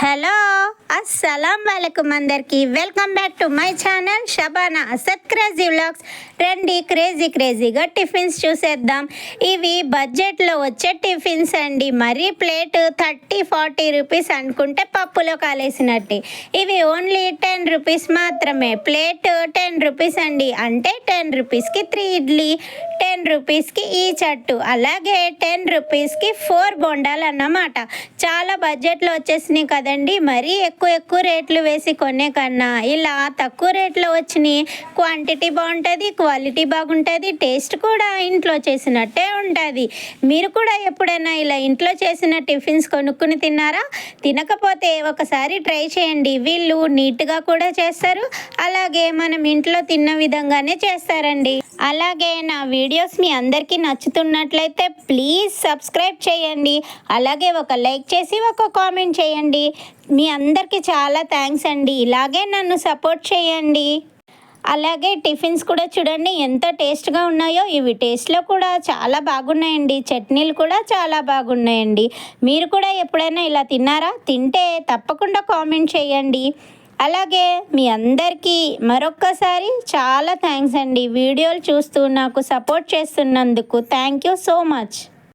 Hello అస్సలం వాళ్ళకు అందరికి. Welcome back to my channel Shabana అసత్ క్రేజీ వ్లాగ్స్. రండి క్రేజీ క్రేజీగా టిఫిన్స్ చూసేద్దాం. ఇవి బడ్జెట్లో వచ్చే టిఫిన్స్ అండి. మరీ ప్లేట్ థర్టీ ఫార్టీ రూపీస్ అనుకుంటే పప్పులో కాలేసినట్టు. ఇవి ఓన్లీ టెన్ రూపీస్ మాత్రమే. ప్లేట్ టెన్ రూపీస్ అండి. అంటే టెన్ రూపీస్కి త్రీ ఇడ్లీ టెన్ రూపీస్కి ఈ చట్టు. అలాగే టెన్ రూపీస్కి ఫోర్ బొండాలు అన్నమాట చాలా బడ్జెట్లో వచ్చేసినాయి కదండి. మరీ ఎక్కువ ఎక్కువ రేట్లు వేసి కొనే కన్నా ఇలా తక్కువ రేట్లో వచ్చినాయి క్వాంటిటీ బాగుంటుంది క్వాలిటీ బాగుంటుంది టేస్ట్ కూడా ఇంట్లో చేసినట్టే ఉంటుంది. మీరు కూడా ఎప్పుడైనా ఇలా ఇంట్లో చేసిన టిఫిన్స్ కొనుక్కుని తిన్నారా? తినకపోతే ఒకసారి ట్రై చేయండి. వీళ్ళు నీట్గా కూడా చేస్తారు. అలాగే మనం ఇంట్లో తిన్న విధంగానే చేస్తారండి. అలాగే నా వీడియోస్ మీ అందరికీ నచ్చుతున్నట్లయితే ప్లీజ్ సబ్స్క్రైబ్ చేయండి. అలాగే ఒక లైక్ చేసి ఒక కామెంట్ చేయండి. మీ అందరికీ చాలా థ్యాంక్స్ అండి. ఇలాగే నన్ను సపోర్ట్ చేయండి. అలాగే టిఫిన్స్ కూడా చూడండి ఎంత టేస్ట్గా ఉన్నాయో. ఇవి టేస్ట్లో కూడా చాలా బాగున్నాయండి. చట్నీలు కూడా చాలా బాగున్నాయండి. మీరు కూడా ఎప్పుడైనా ఇలా తిన్నారా? తింటే తప్పకుండా కామెంట్ చేయండి. అలాగే మీ అందరికీ మరొక్కసారి చాలా థ్యాంక్స్ అండి. వీడియోలు చూస్తూ నాకు సపోర్ట్ చేస్తున్నందుకు థ్యాంక్ యూ సో మచ్